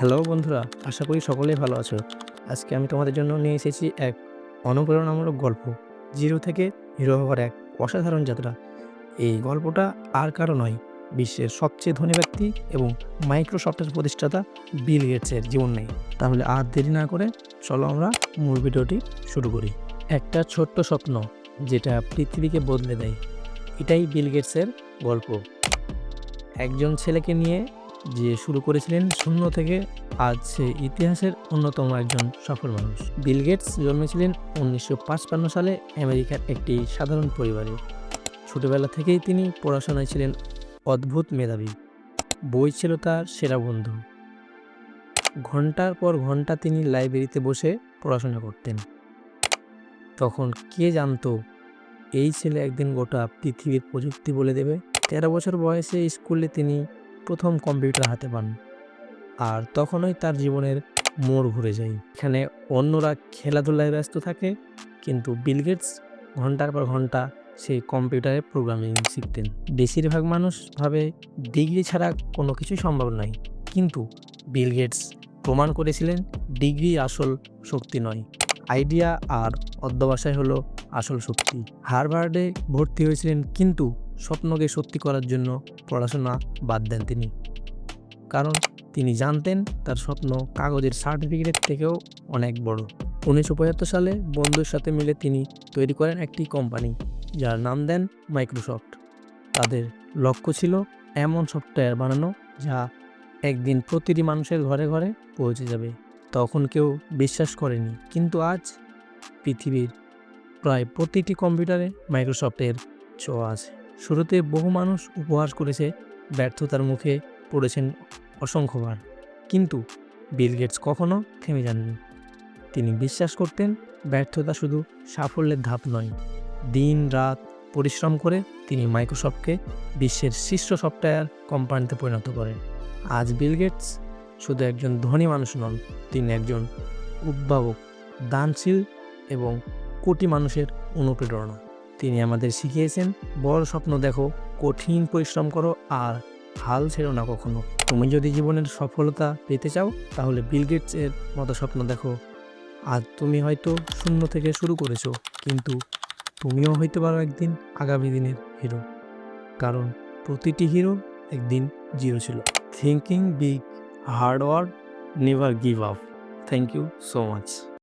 Hello বন্ধুরা, আশা করি সকলেই ভালো আছো। আজকে আমি তোমাদের জন্য নিয়ে এসেছি এক অনুপ্রেরণামূলক গল্প। জিরো থেকে হিরো হওয়ার এক অসাধারণ যাত্রা। এই গল্পটা আর কারও নয়, বিশ্বের সবচেয়ে ধনী ব্যক্তি এবং মাইক্রোসফটের প্রতিষ্ঠাতা বিল গেটসের জীবন নেই তাহলে আর দেরি না করে চলো আমরা মূল ভিডিওটি শুরু করি। একটা ছোট্ট স্বপ্ন যেটা পৃথিবীকে বদলে দেয়। এটাই বিল গেটসের গল্প। একজন ছেলেকে নিয়ে যে শুরু করেছিলেন শূন্য থেকে আজ সে ইতিহাসের অন্যতম একজন সফল মানুষ। বিল গেটস জন্মেছিলেন উনিশশো সালে আমেরিকার একটি সাধারণ পরিবারে। ছোটবেলা থেকেই তিনি পড়াশোনায় ছিলেন অদ্ভুত মেধাবী। বই ছিল তার সেরা বন্ধু। ঘণ্টার পর ঘণ্টা তিনি লাইব্রেরিতে বসে পড়াশোনা করতেন। তখন কে জানতো, এই ছেলে একদিন গোটা পৃথিবীর প্রযুক্তি বলে দেবে। তেরো বছর বয়সে স্কুলে তিনি প্রথম কম্পিউটার হাতে পান। আর তখনই তার জীবনের মোড় ঘুরে যায়। এখানে অন্যরা খেলাধুলায় ব্যস্ত থাকে, কিন্তু বিল গেটস ঘণ্টার পর ঘণ্টা সেই কম্পিউটারে প্রোগ্রামিং শিখতেন। বেশিরভাগ মানুষ ভাবে ডিগ্রি ছাড়া কোনো কিছুই সম্ভব নয়। কিন্তু বিল গেটস প্রমাণ করেছিলেন, ডিগ্রি আসল শক্তি নয়। আইডিয়া আর অধ্যবসায় হলো আসল শক্তি। হারভার্ডে ভর্তি হয়েছিলেন, কিন্তু স্বপ্নকে সত্যি করার জন্য পড়াশোনা বাদ দেন তিনি। কারণ তিনি জানতেন তার স্বপ্ন কাগজের সার্টিফিকেট থেকেও অনেক বড়। উনিশশো পঁচাত্তর সালে বন্ধুর সাথে মিলে তিনি তৈরি করেন একটি কোম্পানি, যার নাম দেন মাইক্রোসফট। তাদের লক্ষ্য ছিল এমন সফটওয়্যার বানানো যা একদিন প্রতিটি মানুষের ঘরে ঘরে পৌঁছে যাবে। তখন কেউ বিশ্বাস করেনি, কিন্তু আজ পৃথিবীর প্রায় প্রতিটি কম্পিউটারে মাইক্রোসফটের ছোঁয়া আছে। শুরুতে বহু মানুষ উপহাস করেছে ব্যর্থতার মুখে পড়েছেন অসংখ্যবার। কিন্তু বিল গেটস কখনো থেমে যাননি। তিনি বিশ্বাস করতেন ব্যর্থতা শুধু সাফল্যের ধাপ নয়। দিন, রাত পরিশ্রম করে তিনি মাইক্রোসফটকে বিশ্বের শীর্ষ সফটওয়্যার কোম্পানিতে পরিণত করেন। আজ বিল গেটস শুধু একজন ধনী মানুষ নন, তিনি একজন উদ্ভাবক, দানশীল এবং কোটি মানুষের অনুপ্রেরণা। তিনি আমাদের শিখিয়েছেন, বড় স্বপ্ন দেখো, কঠিন পরিশ্রম করো আর হাল ছেড়ো না কখনো। তুমি যদি জীবনের সফলতা পেতে চাও, তাহলে বিল গেটস এর মতো স্বপ্ন দেখো। আর তুমি হয়তো শূন্য থেকে শুরু করেছ, কিন্তু তুমিও হইতে পারো একদিন আগামী দিনের হিরো। কারণ প্রতিটি হিরো একদিন জিরো ছিল। Thinking big, hard work, never give up. Thank you so much.